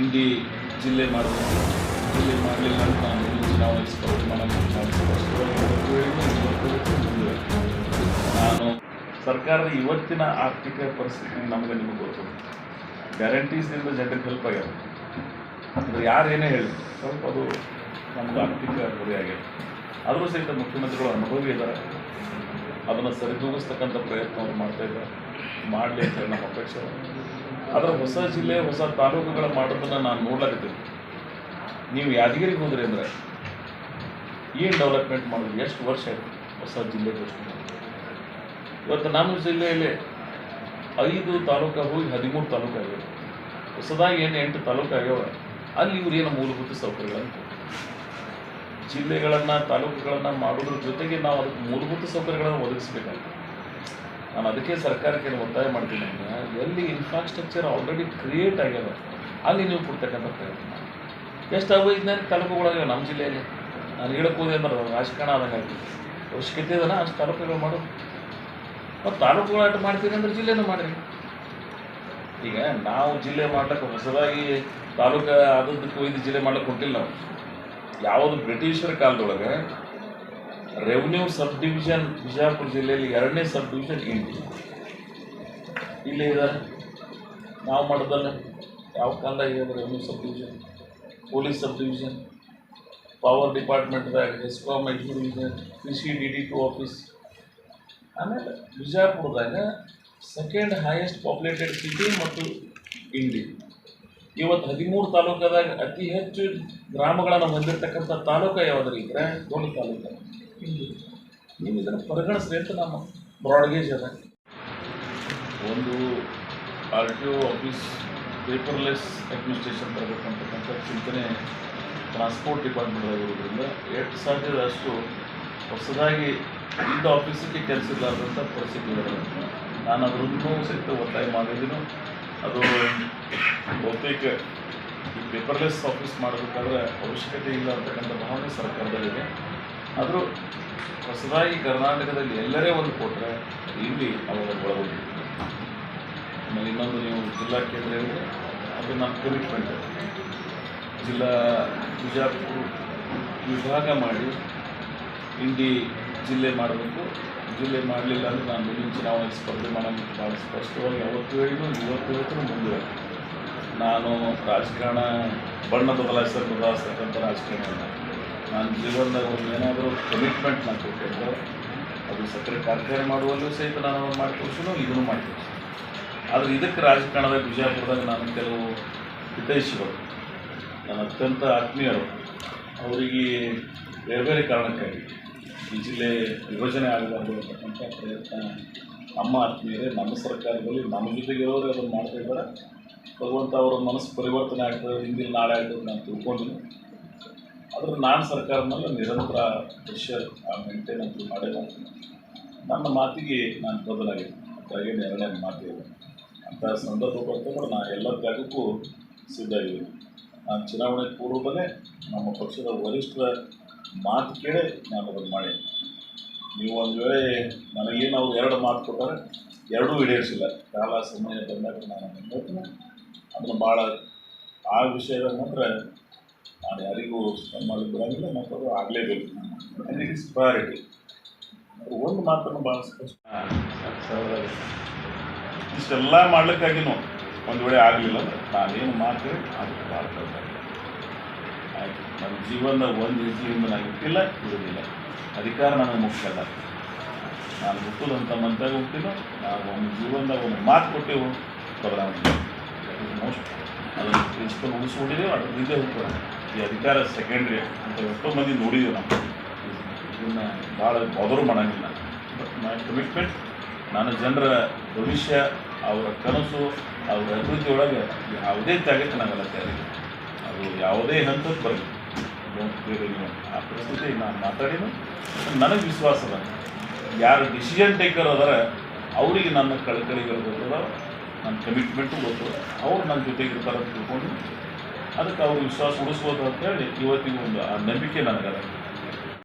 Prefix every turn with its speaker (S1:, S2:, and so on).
S1: ಇಂಡಿ ಜಿಲ್ಲೆ ಮಾಡಬೇಕು ಜಿಲ್ಲೆ ಮಾಡಲಿಲ್ಲ ಅಂತ ನಾನು ಮುಂದಿನ ಚುನಾವಣೆ ನಾನು ಸರ್ಕಾರದ ಇವತ್ತಿನ ಆರ್ಥಿಕ ಪರಿಸ್ಥಿತಿ ನಮಗೆ ನಿಮಗೆ ಗೊತ್ತು. ಗ್ಯಾರಂಟೀಸ್ನಿಂದ ಜನರಿಗೆ ಹೆಲ್ಪ್ ಆಗ್ಯಾವ ಅಂದರೆ ಯಾರು ಏನೇ ಹೇಳಿ, ಸ್ವಲ್ಪ ಅದು ನಮ್ಗೆ ಆರ್ಥಿಕ ಹೊರೆ ಆಗ್ಯದ ಆದರೂ ಸಹಿತ ಮುಖ್ಯಮಂತ್ರಿಗಳು ಅನುಭವಿ ಇದ್ದಾರೆ. ಅದನ್ನು ಸರಿದೂಗಿಸ್ತಕ್ಕಂಥ ಪ್ರಯತ್ನವನ್ನು ಮಾಡ್ತಾ ಇದ್ದಾರೆ. ಮಾಡಲಿ ಅಂತ ಹೇಳಿ ನಮ್ಮ ಅಪೇಕ್ಷೆ. ಆದರೆ ಹೊಸ ಜಿಲ್ಲೆ, ಹೊಸ ತಾಲೂಕುಗಳ ಮಾಡೋದನ್ನು ನಾನು ನೋಡ್ಲಾಕತ್ತೀನಿ ನೀವು ಯಾದಗಿರಿಗೆ ಹೋದ್ರಿ ಅಂದರೆ ಏನು ಡೆವಲಪ್ಮೆಂಟ್ ಮಾಡೋದು ಎಷ್ಟು ವರ್ಷ ಆಯ್ತು ಹೊಸ ಜಿಲ್ಲೆ ಘೋಷಣೆ ಇವತ್ತು ನಮ್ಮ ಜಿಲ್ಲೆಯಲ್ಲಿ ಐದು ತಾಲೂಕು ಹೋಗಿ ಹದಿಮೂರು ತಾಲೂಕು ಆಗ್ಯಾವ ಹೊಸದಾಗಿ ಏನು ಎಂಟು ತಾಲೂಕು ಆಗ್ಯಾವ, ಅಲ್ಲಿ ಇವ್ರು ಏನು ಮೂಲಭೂತ ಸೌಕರ್ಯಗಳನ್ನು ಜಿಲ್ಲೆಗಳನ್ನು, ತಾಲೂಕುಗಳನ್ನು ಮಾಡೋದ್ರ ಜೊತೆಗೆ ನಾವು ಅದಕ್ಕೆ ಮೂಲಭೂತ ಸೌಕರ್ಯಗಳನ್ನು ಒದಗಿಸ್ಬೇಕಾಗ್ತದೆ. ನಾನು ಅದಕ್ಕೆ ಸರ್ಕಾರಕ್ಕೆ ಒತ್ತಾಯ ಮಾಡ್ತೀನಿ ಎಲ್ಲಿ ಇನ್ಫ್ರಾಸ್ಟ್ರಕ್ಚರ್ ಆಲ್ರೆಡಿ ಕ್ರಿಯೇಟ್ ಆಗ್ಯದ, ಅಲ್ಲಿ ನೀವು ಕೊಡ್ತಕ್ಕಂಥ ಪ್ರಯತ್ನ. ಎಷ್ಟು ಅವೈಜ್ಞಾನಿಕ ತಾಲೂಕುಗಳಾಗ್ಯಾವ ನಮ್ಮ ಜಿಲ್ಲೆಯಲ್ಲಿ? ನಾನು ಹೇಳಕ್ಕೆ ಹೋದೆ ಅಂದ್ರೆ ರಾಜಕಾರಣ ಆದಂಗೆ ಅವಶ್ಯಕತೆ ಇದನ್ನ ಅಷ್ಟು ತಾಲೂಕುಗಳು ಮಾಡು. ಮತ್ತು ತಾಲೂಕುಗಳಾಟ ಮಾಡ್ತೀರಿ ಅಂದ್ರೆ ಜಿಲ್ಲೆನೂ ಮಾಡಿರಿ. ಈಗ ನಾವು ಜಿಲ್ಲೆ ಮಾಡ್ಲಿಕ್ಕೆ ಹೊಸದಾಗಿ ತಾಲೂಕು ಆದದ್ದಕ್ಕೆ ಒಯ್ದು ಜಿಲ್ಲೆ ಮಾಡ್ಲಿಕ್ಕೆ ಕೊಟ್ಟಿಲ್ಲ ನಾವು. ಯಾವುದು ಬ್ರಿಟಿಷರ ಕಾಲದೊಳಗೆ ರೆವಿನ್ಯೂ ಸಬ್ ಡಿವಿಷನ್ ಬಿಜಾಪುರ ಜಿಲ್ಲೆಯಲ್ಲಿ ಎರಡನೇ ಸಬ್ ಡಿವಿಷನ್ ಇಲ್ಲಿ ಇದೆ ನಾವು ಮಾಡೋದಲ್ಲ. ಯಾವ ಕಾಲದಾಗ ಇದೆ revenue sub division police sub division power ಡಿಪಾರ್ಟ್ಮೆಂಟ್ದಾಗ ESCOM division ಕೃಷಿ ಡಿ ಡಿ ಟು ಆಫೀಸ್ ಆಮೇಲೆ ಬಿಜಾಪುರದಾಗ ಸೆಕೆಂಡ್ ಹೈಯೆಸ್ಟ್ ಪಾಪ್ಯುಲೇಟೆಡ್ ಸಿಟಿ ಮತ್ತು ಇಂಡಿ ಇವತ್ತು ಹದಿಮೂರು ತಾಲೂಕದಾಗ ಅತಿ ಹೆಚ್ಚು ಗ್ರಾಮಗಳನ್ನು ಹೊಂದಿರತಕ್ಕಂಥ ತಾಲೂಕು ಯಾವುದ್ರಿ ಇದ್ರೆ? ದೊಡ್ಡ ತಾಲೂಕು. ಇಂಡಿ ನೀವು ಇದನ್ನು ಪರಿಗಣಿಸ್ರಿ ಅಂತ ನಮ್ಮ ಬ್ರಾಡ್ಗೇಜ್ ಅದ. ಒಂದು R T O office paperless administration ತರಬೇಕಂತಕ್ಕಂಥ ಚಿಂತನೆ ಟ್ರಾನ್ಸ್ಪೋರ್ಟ್ ಡಿಪಾರ್ಟ್ಮೆಂಟ್ ಇರೋದ್ರಿಂದ ಎಷ್ಟು ಸಾಧ್ಯದ ಅಷ್ಟು ಹೊಸದಾಗಿ ಇದ್ದ ಆಫೀಸಿಗೆ ಕೆಲಸ ಇಲ್ಲಾರ್ದಂಥ ಪರಿಸ್ಥಿತಿ ಇರೋದ್ರಿಂದ ನಾನು ಅದರಲ್ಲೂ ಸಹಿತ ಒತ್ತಾಯ ಮಾಡಿದ್ದೀನಿ. ಅದು ಬಹುತೇಕ ಈ ಪೇಪರ್ಲೆಸ್ ಆಫೀಸ್ ಮಾಡಬೇಕಾದ್ರೆ ಅವಶ್ಯಕತೆ ಇಲ್ಲ ಅಂತಕ್ಕಂಥ ಭಾವನೆ ಸರ್ಕಾರದಲ್ಲಿದೆ. ಆದರೂ ಹೊಸದಾಗಿ ಕರ್ನಾಟಕದಲ್ಲಿ ಎಲ್ಲರೇ ಒಂದು ಕೊಟ್ಟರೆ ಇಲ್ಲಿ ಅವರ ಒಳಗೊಂಡಿದೆ ಆಮೇಲೆ ಇನ್ನೊಂದು ನೀವು ಜಿಲ್ಲಾ ಕೇಂದ್ರ ಹೇಳಿದ್ರೆ ಅದು ನಮ್ಮ ಕಮಿಟ್ಮೆಂಟ್ ಜಿಲ್ಲಾ ಬಿಜಾಪುರ ವಿಭಾಗ ಮಾಡಿ ಇಂಡಿ ಜಿಲ್ಲೆ ಮಾಡಬೇಕು. ಜಿಲ್ಲೆ ಮಾಡಲಿಲ್ಲ ಅಂದರೆ ನಾನು ಮುಂದಿನ ಚುನಾವಣೆ ಸ್ಪರ್ಧೆ ಮಾಡೋದು ಭಾಳ ಸ್ಪಷ್ಟವಾಗಿ ಅವತ್ತು ಹೇಳಿದ್ರು ಇವತ್ತು ಹೇಳಿದ್ರು, ಮುಂದೆ ನಾನು ರಾಜಕಾರಣ ಬಣ್ಣ ಬದಲಾಯಿಸೋದು ಬದಲಾಯಿಸ್ತಕ್ಕಂಥ ಅಲ್ಲ. ನಾನು ಜೀವನದಾಗ ಒಂದು ಏನಾದರೂ ಕಮಿಟ್ಮೆಂಟ್ ನಾನು ಕೊಟ್ಟಿದ್ದೆ ಅದು ಸಕ್ಕರೆ ಕಾರ್ಖಾನೆ ಮಾಡುವಲ್ಲೂ ಸಹಿತ ನಾನು ಅವ್ರು ಮಾಡಿ ಇದನ್ನು ಮಾಡಿ ಆದರೆ ಇದಕ್ಕೆ ರಾಜಕಾರಣದಾಗ ಬಿಜಾಪುರದಾಗ ನಾನು ಕೆಲವು ಹಿತೈಷಿಗಳು. ನನ್ನ ಅತ್ಯಂತ ಆತ್ಮೀಯರು. ಅವರಿಗೆ ಬೇರೆ ಬೇರೆ ಕಾರಣಕ್ಕಾಗಿ ಈ ಜಿಲ್ಲೆ ವಿಭಜನೆ ಆಗಬಾರ್ದು ಅಂತಕ್ಕಂಥ ಪ್ರಯತ್ನ ನಮ್ಮ ಆತ್ಮೀಯರೇ, ನಮ್ಮ ಸರ್ಕಾರದಲ್ಲಿ ನಮ್ಮ ಜೊತೆಗಿರೋರು ಅದನ್ನು ಮಾಡ್ತಾ ಇದ್ದಾರೆ. ಭಗವಂತ ಅವರ ಮನಸ್ಸು ಪರಿವರ್ತನೆ ಆಗ್ತದೆ, ಹಿಂದಿನ ನಾಳೆ ಆಗ್ತದೆ ನಾನು ತಿಳ್ಕೊಂಡಿನಿ. ಆದರೆ ನಾನು ಮೇಲೆ ನಿರಂತರ ಪ್ರೆಷರ್ ಮೇಂಟೈನ್ ಅಂತ ಮಾಡೇ ನನ್ನ ಮಾತಿಗೆ ನಾನು ಬದಲಾಗಿದೆ ಹಾಗಾಗಿ ಎರಡನೇ ಮಾತಿದೆ ಅಂಥ ಸಂದರ್ಭ ಬರ್ತಂದ್ರೆ ನಾನು ಎಲ್ಲ ತ್ಯಾಗಕ್ಕೂ ಸಿದ್ಧ ಇದ್ದೀನಿ ನಾನು ಚುನಾವಣೆ ಪೂರ್ವದಲ್ಲೇ ನಮ್ಮ ಪಕ್ಷದ ವರಿಷ್ಠರ ಮಾತು ಕೇಳಿ ನಾನು ಅದನ್ನು ಮಾಡಿ ನೀವು ಒಂದು ವೇಳೆ ನನಗೇನು ಅವ್ರು ಎರಡು ಮಾತು ಕೊಟ್ಟಾರೆ, ಎರಡೂ ಈಡೇರಿಸಿಲ್ಲ. ಕಾಲ ಸಮಯ ಬಂದಾಗ ನಾನು ಅದನ್ನು ಭಾಳ ಆ ವಿಷಯದ ಮಾತ್ರ ನಾನು ಯಾರಿಗೂ ಮಾಡಿ ಬಿಡೋಂಗಿಲ್ಲ ಮತ್ತು ಅದು ಆಗಲೇಬೇಕು. ಅಂದರೆ ಇಟ್ಸ್ ಪ್ರಯಾರಿಟಿ ಒಂದು ಮಾತನ್ನು ಭಾಳ ಸ್ಪಷ್ಟ ಇಷ್ಟೆಲ್ಲ ಮಾಡ್ಲಿಕ್ಕಾಗಿನೂ ಒಂದು ವೇಳೆ ಆಗಲಿಲ್ಲ ನಾನೇನು ಮಾತು ಅದಕ್ಕೆ ಭಾಳ ಆಯಿತು ನನ್ನ ಜೀವನದ ಒಂದು ಹೆಜ್ಜೆಯಿಂದ ನಾನು ಇಟ್ಟಿಲ್ಲ ಇರೋದಿಲ್ಲ ಅಧಿಕಾರ ನನಗೆ ಮುಖ್ಯ ಅಲ್ಲ ನಾನು ಹುಟ್ಟುದು ಅಂತ ಮಂತಾಗ ಹುಟ್ಟಿಲ್ಲ ನಾವು ಒಂದು ಜೀವನದಾಗ ಒಂದು ಮಾತು ಕೊಟ್ಟೆವು ಬದಲಾವಣೆ. ಮೋಸ್ಟ್ ಅದನ್ನು ಪ್ರಿನ್ಸಿಪಲ್ ಉಳಿಸ್ಕೊಂಡಿದ್ದೇವೆ ಅದ್ರ ಹಿಂದೆ ಹೋಗ್ತದೆ ಈ ಅಧಿಕಾರ ಸೆಕೆಂಡ್ರಿ ಅಂತ ಎಷ್ಟೋ ಮಂದಿ ನೋಡಿದ್ದೀವಿ ನಾವು. ಇದನ್ನು ಭಾಳ ಬದರು ಮಾಡೋಂಗಿಲ್ಲ. ಬಟ್ ಮೈ ಕಮಿಟ್ಮೆಂಟ್ ನಾನು ಜನರ ಭವಿಷ್ಯ, ಅವರ ಕನಸು, ಅವರ ಅಭಿವೃದ್ಧಿ ಒಳಗೆ ಯಾವುದೇ ತ್ಯಾಗ ನಾವೆಲ್ಲ ತಯಾರಿ ಅದು ಯಾವುದೇ ಹಂತಕ್ಕೆ ಬರಲಿ ನೀವು ಆ ಪರಿಸ್ಥಿತಿ ನಾನು ಮಾತಾಡಿದ್ದು, ನನಗೆ ವಿಶ್ವಾಸ ಅದ ಯಾರು ಡಿಸಿಷನ್ ಟೇಕರ್ ಅದಾರ, ಅವರಿಗೆ ನನ್ನ ಕಳಕಳಿಗಳು ಗೊತ್ತದ, ನನ್ನ ಕಮಿಟ್ಮೆಂಟು ಗೊತ್ತದ, ಅವ್ರು ನನ್ನ ಜೊತೆಗೆ ಇರ್ತಾರೆ ಅಂತ ತಿಳ್ಕೊಂಡು ಅದಕ್ಕೆ ಅವರು ವಿಶ್ವಾಸ ಉಳಿಸ್ಬೋದು ಅಂತೇಳಿ ಇವತ್ತಿಗೂ ಒಂದು ಆ ನಂಬಿಕೆ ನನಗದ?